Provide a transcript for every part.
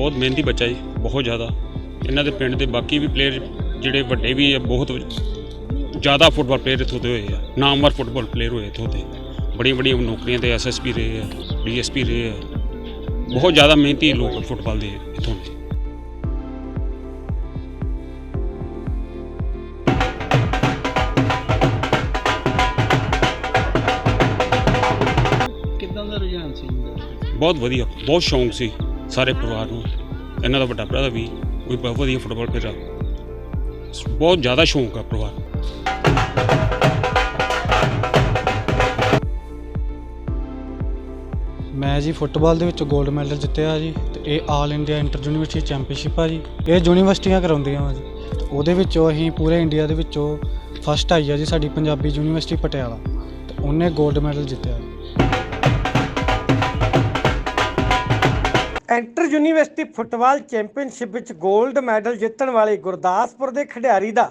ਬਹੁਤ ਮਿਹਨਤੀ ਬੱਚਾ ਜੀ ਬਹੁਤ ਜ਼ਿਆਦਾ। ਇਹਨਾਂ ਦੇ ਪਿੰਡ ਦੇ ਬਾਕੀ ਵੀ ਪਲੇਅਰ ਜਿਹੜੇ ਵੱਡੇ ਵੀ ਆ ਬਹੁਤ ਜ਼ਿਆਦਾ ਫੁੱਟਬਾਲ ਪਲੇਅਰ ਇੱਥੋਂ ਦੇ ਹੋਏ ਆ। ਨਾਮਵਰ ਫੁੱਟਬਾਲ ਪਲੇਅਰ ਹੋਏ ਇੱਥੋਂ ਦੇ। ਬੜੀਆਂ ਬੜੀਆਂ ਨੌਕਰੀਆਂ ਤੇ ਐਸਐਸਪੀ ਰਹੇ ਆ ਡੀਐਸਪੀ ਰਹੇ ਆ। ਬਹੁਤ ਜ਼ਿਆਦਾ ਮਿਹਨਤੀ ਲੋਕ ਫੁੱਟਬਾਲ ਦੇ ਇੱਥੋਂ ਦੇ। ਕਿੱਦਾਂ ਦਾ ਰੁਝਾਨ ਸੀ? ਬਹੁਤ ਵਧੀਆ ਬਹੁਤ ਸ਼ੌਂਕ ਸੀ। ਸਾਰੇ ਪਰਿਵਾਰ ਨੂੰ। ਇਹਨਾਂ ਦਾ ਵੱਡਾ ਭਰਾ ਵੀ ਉਹ ਵੀ ਬਹੁਤ ਵਧੀਆ ਫੁੱਟਬਾਲ ਪਲੇਅਰ ਬਹੁਤ ਜ਼ਿਆਦਾ ਸ਼ੌਂਕ ਆ ਪਰਿਵਾਰ ਨੂੰ। ਮੈਂ ਜੀ ਫੁੱਟਬਾਲ ਦੇ ਵਿੱਚ 골ਡ ਮੈਡਲ ਜਿੱਤਿਆ ਜੀ ਤੇ ਇਹ all India inter university championship ਆ ਜੀ। ਇਹ ਯੂਨੀਵਰਸਿਟੀਆਂ ਕਰਾਉਂਦੀਆਂ ਵਾ ਜੀ। ਤੇ ਉਹਦੇ ਵਿੱਚੋਂ ਅਸੀਂ ਪੂਰੇ ਇੰਡੀਆ ਦੇ ਵਿੱਚੋਂ ਫਸਟ ਆਈ ਆ ਜੀ ਸਾਡੀ ਪੰਜਾਬੀ ਯੂਨੀਵਰਸਿਟੀ ਪਟਿਆਲਾ। ਤੇ ਉਹਨੇ 골ਡ ਮੈਡਲ ਜਿੱਤਿਆ ਐਂਟਰ ਯੂਨੀਵਰਸਿਟੀ ਫੁੱਟਬਾਲ ਚੈਂਪੀਅਨਸ਼ਿਪ ਵਿੱਚ 골ਡ ਮੈਡਲ ਜਿੱਤਣ ਵਾਲੇ ਗੁਰਦਾਸਪੁਰ ਦੇ ਖਿਡਾਰੀ ਦਾ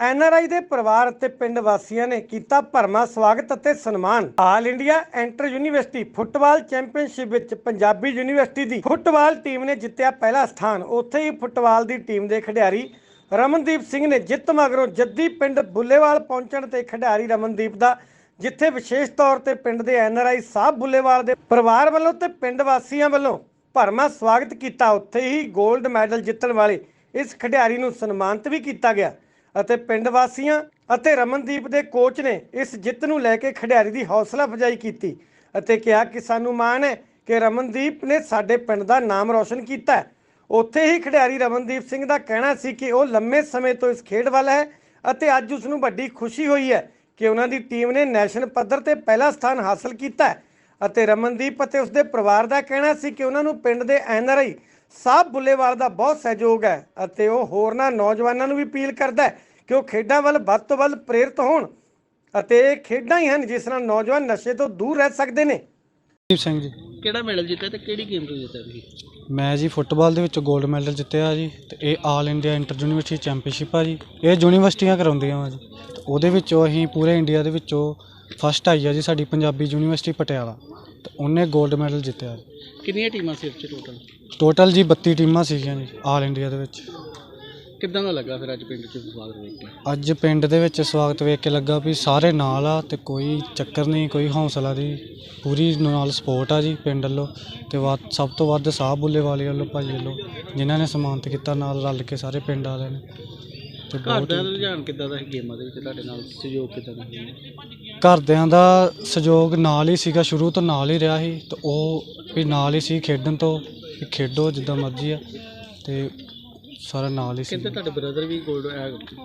ਐਨਆਰਆਈ ਦੇ ਪਰਿਵਾਰ ਅਤੇ ਪਿੰਡ ਵਾਸੀਆਂ ਨੇ ਕੀਤਾ ਭਰਮਾ ਸਵਾਗਤ ਅਤੇ ਸਨਮਾਨ। All India inter university football championship ਵਿੱਚ ਪੰਜਾਬੀ ਯੂਨੀਵਰਸਿਟੀ ਦੀ ਫੁੱਟਬਾਲ ਟੀਮ ਨੇ ਜਿੱਤਿਆ ਪਹਿਲਾ ਸਥਾਨ। ਉੱਥੇ ਹੀ ਫੁੱਟਬਾਲ ਦੀ ਟੀਮ ਦੇ ਖਿਡਾਰੀ ਰਮਨਦੀਪ ਸਿੰਘ ਨੇ ਜਿੱਤ ਮਗਰੋਂ ਜੱਦੀ ਪਿੰਡ ਬੁੱਲੇਵਾਲ ਪਹੁੰਚਣ ਤੇ ਖਿਡਾਰੀ ਰਮਨਦੀਪ ਦਾ, ਜਿੱਥੇ ਵਿਸ਼ੇਸ਼ ਤੌਰ ਤੇ ਪਿੰਡ ਦੇ ਐਨਆਰਆਈ ਸਾਹਿਬ ਬੁੱਲੇਵਾਲ ਦੇ ਪਰਿਵਾਰ ਵੱਲੋਂ ਤੇ ਪਿੰਡ ਵਾਸੀਆਂ ਵੱਲੋਂ ਭਰਮਾ ਸਵਾਗਤ ਕੀਤਾ। ਉੱਥੇ ਹੀ 골ਡ ਮੈਡਲ ਜਿੱਤਣ ਵਾਲੇ ਇਸ ਖਿਡਾਰੀ ਨੂੰ ਸਨਮਾਨਿਤ ਵੀ ਕੀਤਾ ਗਿਆ ਅਤੇ ਪਿੰਡ ਵਾਸੀਆਂ ਅਤੇ ਰਮਨਦੀਪ ਦੇ ਕੋਚ ਨੇ ਇਸ ਜਿੱਤ ਨੂੰ ਲੈ ਕੇ ਖਿਡਾਰੀ ਦੀ ਹੌਸਲਾ ਅਫਜ਼ਾਈ ਕੀਤੀ ਅਤੇ ਕਿਹਾ ਕਿ ਸਾਨੂੰ ਮਾਣ ਹੈ ਕਿ ਰਮਨਦੀਪ ਨੇ ਸਾਡੇ ਪਿੰਡ ਦਾ ਨਾਮ ਰੌਸ਼ਨ ਕੀਤਾ ਹੈ। ਉੱਥੇ ਹੀ ਖਿਡਾਰੀ ਰਮਨਦੀਪ ਸਿੰਘ ਦਾ ਕਹਿਣਾ ਸੀ ਕਿ ਉਹ ਲੰਮੇ ਸਮੇਂ ਤੋਂ ਇਸ ਖੇਡ ਵੱਲ ਹੈ ਅਤੇ ਅੱਜ ਉਸ ਨੂੰ ਵੱਡੀ ਖੁਸ਼ੀ ਹੋਈ ਹੈ ਕਿ ਉਹਨਾਂ ਦੀ ਟੀਮ ਨੇ ਨੈਸ਼ਨਲ ਪੱਧਰ ਤੇ ਪਹਿਲਾ ਸਥਾਨ ਹਾਸਲ ਕੀਤਾ ਹੈ। ਅਤੇ ਰਮਨਦੀਪ ਅਤੇ ਉਸਦੇ ਪਰਿਵਾਰ ਦਾ ਕਹਿਣਾ ਸੀ ਕਿ ਉਹਨਾਂ ਨੂੰ ਪਿੰਡ ਦੇ ਐਨਆਰਆਈ ਸਾਹਿਬ ਬੁੱਲੇਵਾਲ ਦਾ ਬਹੁਤ ਸਹਿਯੋਗ ਹੈ ਅਤੇ ਉਹ ਹੋਰਨਾਂ ਨੌਜਵਾਨਾਂ ਨੂੰ ਵੀ ਅਪੀਲ ਕਰਦਾ ਹੈ ਕਿ ਉਹ ਖੇਡਾਂ ਵੱਲ ਵੱਧ ਤੋਂ ਵੱਧ ਪ੍ਰੇਰਿਤ ਹੋਣ ਅਤੇ ਇਹ ਖੇਡਾਂ ਹੀ ਹਨ ਜਿਸ ਨਾਲ ਨੌਜਵਾਨ ਨਸ਼ੇ ਤੋਂ ਦੂਰ ਰਹਿ ਸਕਦੇ ਨੇ। ਦੀਪ ਸਿੰਘ ਜੀ। ਕਿਹੜਾ ਮੈਡਲ ਜਿੱਤਿਆ ਤੇ ਕਿਹੜੀ ਗੇਮ ਤੋਂ ਜਿੱਤਿਆ ਤੁਸੀਂ? ਮੈਂ ਜੀ ਫੁੱਟਬਾਲ ਦੇ ਵਿੱਚ 골ਡ ਮੈਡਲ ਜਿੱਤਿਆ ਜੀ ਤੇ ਇਹ all India inter university championship ਆ ਜੀ। ਇਹ ਯੂਨੀਵਰਸਿਟੀਆਂ ਕਰਾਉਂਦੀਆਂ ਵਾ ਜੀ। ਤੇ ਉਹਦੇ ਵਿੱਚੋਂ ਅਸੀਂ ਪੂਰੇ ਇੰਡੀਆ ਦੇ ਵਿੱਚੋਂ ਫਸਟ ਆਈ ਆ ਜੀ ਸਾਡੀ ਪੰਜਾਬੀ ਯੂਨੀਵਰਸਿਟੀ ਪਟਿਆਲਾ ਤੇ ਉਹਨੇ 골ਡ ਮੈਡਲ ਜਿੱਤਿਆ। ਜੀ ਕਿੰਨੀਆਂ ਟੀਮਾਂ ਸੀ ਉੱਚ ਟੋਟਲ ਟੋਟਲ ਜੀ 32 ਟੀਮਾਂ ਸੀਗੀਆਂ ਜੀ ਆਲ ਇੰਡੀਆ ਦੇ ਵਿੱਚ। ਕਿੱਦਾਂ ਦਾ ਲੱਗਾ ਫਿਰ ਅੱਜ ਪਿੰਡ 'ਚ ਸਵਾਗਤ ਵੇਖ ਕੇ? ਅੱਜ ਪਿੰਡ ਦੇ ਵਿੱਚ ਸਵਾਗਤ ਵੇਖ ਕੇ ਲੱਗਾ ਵੀ ਸਾਰੇ ਨਾਲ ਆ ਤੇ ਕੋਈ ਚੱਕਰ ਨਹੀਂ ਕੋਈ ਹੌਸਲਾ ਦੀ ਪੂਰੀ ਨਾਲ ਸਪੋਰਟ ਆ ਜੀ ਪਿੰਡ ਵੱਲੋਂ ਤੇ ਵੱਧ ਸਭ ਤੋਂ ਵੱਧ ਸਾਹ ਬੁੱਲੇ ਵਾਲੇ ਵੱਲੋਂ ਭਾਜੀ ਵੱਲੋਂ ਜਿਨ੍ਹਾਂ ਨੇ ਸਨਮਾਨਿਤ ਕੀਤਾ ਨਾਲ ਰਲ ਕੇ ਸਾਰੇ ਪਿੰਡ ਵਾਲਿਆਂ ਨੇ। ਤੇ ਘਰ ਬਹੁਤ ਦਾ ਰੁਝਾਨ ਕਿੱਦਾਂ ਦਾ ਸੀ ਗੇਮਾਂ ਦੇ ਵਿੱਚ? ਤੁਹਾਡੇ ਨਾਲ ਸਹਿਯੋਗ ਕਿੱਦਾਂ ਦਾ ਸੀ? ਘਰਦਿਆਂ ਦਾ ਸਹਿਯੋਗ ਨਾਲ ਹੀ ਸੀਗਾ ਸ਼ੁਰੂ ਤੋਂ ਨਾਲ ਹੀ ਰਿਹਾ ਸੀ ਤੇ ਉਹ ਵੀ ਨਾਲ ਹੀ ਸੀ ਖੇਡਣ ਤੋਂ ਵੀ ਖੇਡੋ ਜਿੱਦਾਂ ਮਰਜ਼ੀ ਆ ਤੇ ਸਾਰਾ ਨਾਲ ਹੀ ਸੀ। ਕਹਿੰਦੇ ਤੁਹਾਡੇ ਬ੍ਰਦਰ ਵੀ 골ਡ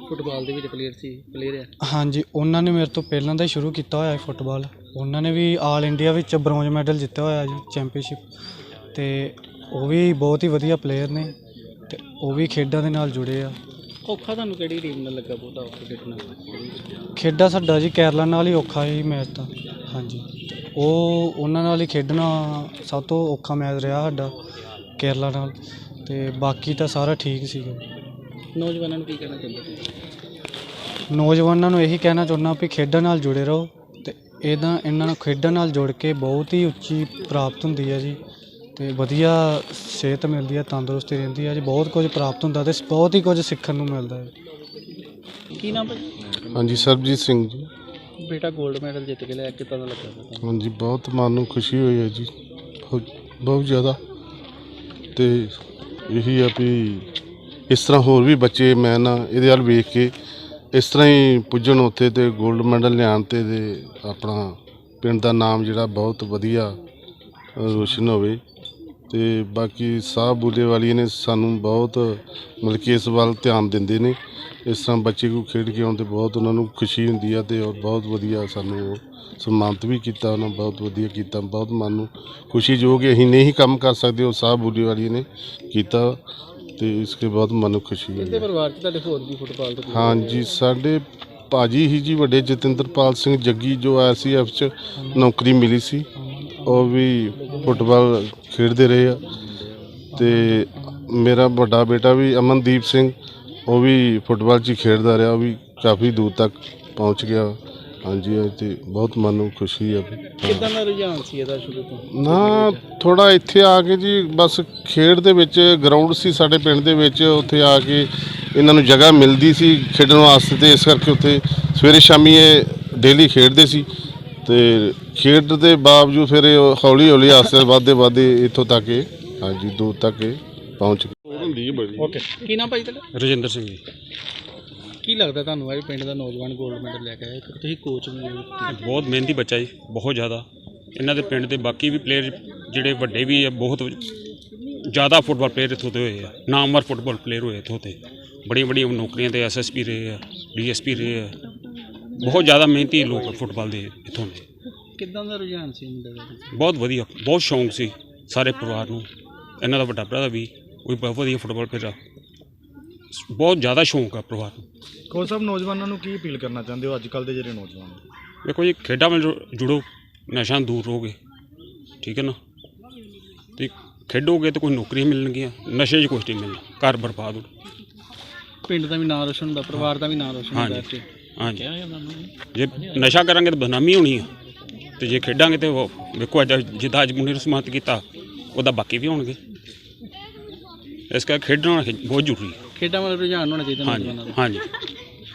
ਫੁੱਟਬਾਲ ਦੇ ਵਿੱਚ ਪਲੇਅਰ ਸੀ ਪਲੇਅਰ ਆ। ਹਾਂਜੀ ਉਹਨਾਂ ਨੇ ਮੇਰੇ ਤੋਂ ਪਹਿਲਾਂ ਦਾ ਹੀ ਸ਼ੁਰੂ ਕੀਤਾ ਹੋਇਆ ਹੈ ਫੁੱਟਬਾਲ ਉਹਨਾਂ ਨੇ ਵੀ ਆਲ ਇੰਡੀਆ ਵਿੱਚ ਬ੍ਰੌਂਜ ਮੈਡਲ ਜਿੱਤਿਆ ਹੋਇਆ ਜੀ ਚੈਂਪੀਅਨਸ਼ਿਪ ਤੇ ਉਹ ਵੀ ਬਹੁਤ ਹੀ ਵਧੀਆ ਪਲੇਅਰ ਨੇ ਤੇ ਉਹ ਵੀ ਖੇਡਾਂ ਦੇ ਨਾਲ ਜੁੜੇ ਆ। ਔਖਾ ਤੁਹਾਨੂੰ ਕਿਹੜੀ ਟੀਮ ਨਾਲ ਲੱਗਾ ਬਹੁਤਾ ਔਖਾ ਖੇਡਣਾ? ਖੇਡਾਂ ਸਾਡਾ ਜੀ ਕੇਰਲਾ ਨਾਲ ਹੀ ਔਖਾ ਹੀ ਮੈਚ ਤਾਂ ਹਾਂਜੀ। ਉਹ ਉਹਨਾਂ ਨਾਲ ਹੀ ਖੇਡਣਾ ਸਭ ਤੋਂ ਔਖਾ ਮੈਚ ਰਿਹਾ ਸਾਡਾ ਕੇਰਲਾ ਨਾਲ ਤੇ ਬਾਕੀ ਤਾਂ ਸਾਰਾ ਠੀਕ ਸੀਗਾ। ਨੌਜਵਾਨਾਂ ਨੂੰ ਕੀ ਕਹਿਣਾ ਚਾਹੁੰਦੇ ਤੁਸੀਂ ਨੌਜਵਾਨਾਂ ਨੂੰ ਇਹੀ ਕਹਿਣਾ ਚਾਹੁੰਦਾ ਵੀ ਖੇਡਾਂ ਨਾਲ ਜੁੜੇ ਰਹੋ ਤੇ ਇਹਦਾ ਇਹਨਾਂ ਨੂੰ ਖੇਡਾਂ ਨਾਲ ਜੁੜ ਕੇ ਬਹੁਤ ਹੀ ਉੱਚੀ ਪ੍ਰਾਪਤ ਹੁੰਦੀ ਹੈ ਜੀ। ਤੇ ਵਧੀਆ ਸਿਹਤ ਮਿਲਦੀ ਹੈ ਤੰਦਰੁਸਤੀ ਰਹਿੰਦੀ ਹੈ ਜੀ ਬਹੁਤ ਕੁਝ ਪ੍ਰਾਪਤ ਹੁੰਦਾ ਤੇ ਬਹੁਤ ਹੀ ਕੁਝ ਸਿੱਖਣ ਨੂੰ ਮਿਲਦਾ ਹੈ। ਕੀ ਨਾਮ ਭਾਜੀ ਹਾਂਜੀ ਸਰਬਜੀਤ ਸਿੰਘ ਜੀ। ਬੇਟਾ 골ਡ ਮੈਡਲ ਜਿੱਤ ਕੇ ਲਿਆ ਕਿੱਦਾਂ ਦਾ ਲੱਗਾ ਤੁਹਾਨੂੰ? ਹਾਂਜੀ ਬਹੁਤ ਮਨ ਨੂੰ ਖੁਸ਼ੀ ਹੋਈ ਹੈ ਜੀ। ਬਹੁਤ ਬਹੁਤ ਜ਼ਿਆਦਾ। ਤੇ ਇਹੀ ਆ ਵੀ ਇਸ ਤਰ੍ਹਾਂ ਹੋਰ ਵੀ ਬੱਚੇ ਮੈਂ ਨਾ ਇਹਦੇ ਵੱਲ ਵੇਖ ਕੇ ਇਸ ਤਰ੍ਹਾਂ ਹੀ ਪੁੱਜਣ ਉੱਥੇ ਤੇ 골ਡ ਮੈਡਲ ਲਿਆਉਣ ਤੇ ਦੇ ਆਪਣਾ ਪਿੰਡ ਦਾ ਨਾਮ ਜਿਹੜਾ ਬਹੁਤ ਵਧੀਆ ਅ, ਰੋਸ਼ਨ ਹੋਵੇ। ਤੇ ਬਾਕੀ ਸਾਹ ਬੁੱਲੇ ਵਾਲੀ ਨੇ ਸਾਨੂੰ ਬਹੁਤ ਮਤਲਬ ਕਿ ਇਸ ਵੱਲ ਧਿਆਨ ਦਿੰਦੇ ਨੇ। ਇਸ ਤਰ੍ਹਾਂ ਬੱਚੇ ਕੋ ਖੇਡ ਕੇ ਆਉਣ ਤੇ ਬਹੁਤ ਉਹਨਾਂ ਨੂੰ ਖੁਸ਼ੀ ਹੁੰਦੀ ਆ ਤੇ ਔਰ ਬਹੁਤ ਵਧੀਆ ਸਾਨੂੰ ਉਹ ਸਨਮਾਨਿਤ ਵੀ ਕੀਤਾ ਉਹਨਾਂ ਬਹੁਤ ਵਧੀਆ ਕੀਤਾ ਬਹੁਤ ਮਨ ਨੂੰ ਖੁਸ਼ੀ ਜੋ ਕਿ ਅਸੀਂ ਨਹੀਂ ਕੰਮ ਕਰ ਸਕਦੇ ਉਹ ਸਾਹ ਬੁੱਲੇ ਵਾਲੀ ਨੇ ਕੀਤਾ ਤੇ ਇਸ ਕੇ ਬਹੁਤ ਮਨ ਨੂੰ ਖੁਸ਼ੀ ਹੋਈ। ਪਰਿਵਾਰ 'ਚ ਤੁਹਾਡੇ ਹੋਰ ਵੀ ਫੁੱਟਬਾਲ ਦੇ ਹਾਂਜੀ ਸਾਡੇ ਭਾਜੀ ਹੀ ਜੀ ਵੱਡੇ ਜਤਿੰਦਰਪਾਲ ਸਿੰਘ ਜੱਗੀ ਜੋ ਆਰਸੀਐਫ ਚ ਨੌਕਰੀ ਮਿਲੀ ਸੀ। ਉਹ ਵੀ ਫੁੱਟਬਾਲ ਖੇਡਦੇ ਰਹੇ ਆ। ਤੇ ਮੇਰਾ ਵੱਡਾ ਬੇਟਾ ਵੀ ਅਮਨਦੀਪ ਸਿੰਘ ਉਹ ਵੀ ਫੁੱਟਬਾਲ 'ਚ ਹੀ ਖੇਡਦਾ ਰਿਹਾ ਉਹ ਵੀ ਕਾਫੀ ਦੂਰ ਤੱਕ ਪਹੁੰਚ ਗਿਆ। ਹਾਂਜੀ ਅੱਜ ਤੇ ਬਹੁਤ ਮਨ ਨੂੰ ਖੁਸ਼ੀ ਆ। ਕਿੱਦਾਂ ਦਾ ਰੁਝਾਨ ਸੀ ਇਹਦਾ ਸ਼ੁਰੂ ਤੋਂ? ਨਾ ਥੋੜਾ ਇੱਥੇ ਆ ਕੇ ਜੀ ਬਸ ਖੇਡ ਦੇ ਵਿੱਚ ਗਰਾਊਂਡ ਸੀ ਸਾਡੇ ਪਿੰਡ ਦੇ ਵਿੱਚ ਉੱਥੇ ਆ ਕੇ ਇਹਨਾਂ ਨੂੰ ਜਗ੍ਹਾ ਮਿਲਦੀ ਸੀ ਖੇਡਣ ਵਾਸਤੇ ਤੇ ਇਸ ਕਰਕੇ ਉੱਥੇ ਸਵੇਰੇ ਸ਼ਾਮੀ ਇਹ ਡੇਲੀ ਖੇਡਦੇ ਸੀ। ਤੇ ਖੇਡ ਦੇ ਬਾਵਜੂਦ ਫਿਰ ਇਹ ਹੌਲੀ ਹੌਲੀ ਆਸਤੇ ਵੱਧਦੇ ਵੱਧਦੇ ਇੱਥੋਂ ਤੱਕ ਇਹ ਹਾਂਜੀ ਦੂਰ ਤੱਕ ਇਹ ਪਹੁੰਚ ਗਏ। ਹੁੰਦੀ ਹੈ ਬੜੀ। ਓਕੇ। ਕੀ ਨਾਮ ਭਾਈ ਤੁਹਾਡਾ ਰਜਿੰਦਰ ਸਿੰਘ ਜੀ। ਕੀ ਲੱਗਦਾ ਤੁਹਾਨੂੰ ਇਹ ਪਿੰਡ ਦਾ ਨੌਜਵਾਨ 골ਡ ਮੈਡਲ ਲੈ ਕੇ ਆਇਆ? ਤੁਸੀਂ ਕੋਚ ਵੀ ਹੋ ਬਹੁਤ ਮਿਹਨਤੀ ਬੱਚਾ ਜੀ ਬਹੁਤ ਜ਼ਿਆਦਾ। ਇਹਨਾਂ ਦੇ ਪਿੰਡ ਦੇ ਬਾਕੀ ਵੀ ਪਲੇਅਰ ਜਿਹੜੇ ਵੱਡੇ ਵੀ ਆ ਬਹੁਤ ਜ਼ਿਆਦਾ ਫੁੱਟਬਾਲ ਪਲੇਅਰ ਇੱਥੋਂ ਦੇ ਹੋਏ ਆ। ਨਾਮਵਰ ਫੁੱਟਬਾਲ ਪਲੇਅਰ ਹੋਏ ਇੱਥੋਂ ਤੇ ਬੜੀਆਂ ਬੜੀਆਂ ਨੌਕਰੀਆਂ ਤੇ ਐਸਐਸਪੀ ਰਹੇ ਆ ਡੀਐਸਪੀ ਰਹੇ ਆ। ਬਹੁਤ ਜ਼ਿਆਦਾ ਮਿਹਨਤੀ ਲੋਕ ਆ ਫੁੱਟਬਾਲ ਦੇ ਇੱਥੋਂ ਦੇ। ਕਿੱਦਾਂ ਦਾ ਰੁਝਾਨ ਸੀ ਮੁੰਡੇ ਦਾ? ਬਹੁਤ ਵਧੀਆ ਬਹੁਤ ਸ਼ੌਂਕ ਸੀ ਸਾਰੇ ਪਰਿਵਾਰ ਨੂੰ। ਇਹਨਾਂ ਦਾ ਵੱਡਾ ਭਰਾ ਵੀ ਉਹ ਵੀ ਬਹੁਤ ਵਧੀਆ ਫੁੱਟਬਾਲ ਆ ਬਹੁਤ ਜ਼ਿਆਦਾ ਸ਼ੌਂਕ ਆ ਪਰਿਵਾਰ ਨੂੰ। ਕੋਚ ਸਾਹਿਬ ਨੌਜਵਾਨਾਂ ਨੂੰ ਕੀ ਅਪੀਲ ਕਰਨਾ ਚਾਹੁੰਦੇ ਹੋ ਅੱਜ ਕੱਲ ਦੇ ਜਿਹੜੇ ਨੌਜਵਾਨ? ਨੇ? ਵੇਖੋ ਜੀ ਖੇਡਾਂ ਨਾਲ ਜੁ- ਜੁੜੋ ਨਸ਼ਾ ਦੂਰ ਰਹੋਗੇ। ਠੀਕ ਹੈ ਨਾ? ਤੇ ਖੇਡੋਗੇ ਤਾਂ ਕੋਈ ਨੌਕਰੀਆਂ ਮਿਲਣਗੀਆਂ ਨਸ਼ੇ 'ਚ ਕੁਛ ਨਹੀਂ ਮਿਲਣਾ ਘਰ ਬਰਬਾਦ ਹੋ। ਪਿੰਡ ਦਾ ਵੀ ਨਾਮ ਰੋਸ਼ਨ ਹੁੰਦਾ ਪਰਿਵਾਰ ਦਾ ਵੀ ਨਾਮ ਰੋਸ਼ਨ ਹੁੰਦਾ ਹਾਂਜੀ। ਇੱਥੇ। ਹਾਂਜੀ। ਜੇ ਨਸ਼ਾ ਕਰਾਂਗੇ ਤਾਂ ਬਦਨਾਮੀ ਹੋਣੀ ਆ। ਤੇ ਜੇ ਖੇਡਾਂਗੇ ਤੇ ਉਹ ਵੇਖੋ ਅੱਜ ਜਿੱਦਾਂ ਅੱਜ ਮੁਨੀਰ ਸਮਾਤ ਕੀਤਾ ਉਹਦਾ ਬਾਕੀ ਵੀ ਹੋਣਗੇ। ਇਸ ਕਰਕੇ ਖੇਡਣਾ ਬਹੁਤ ਜ਼ਰੂਰੀ ਹੈ। ਖੇਡਾਂ ਵੱਲ ਰੁਝਾਨ ਹੋਣਾ ਚਾਹੀਦਾ ਹਾਂਜੀ ਨੌਜਵਾਨਾਂ ਦਾ। ਹਾਂਜੀ।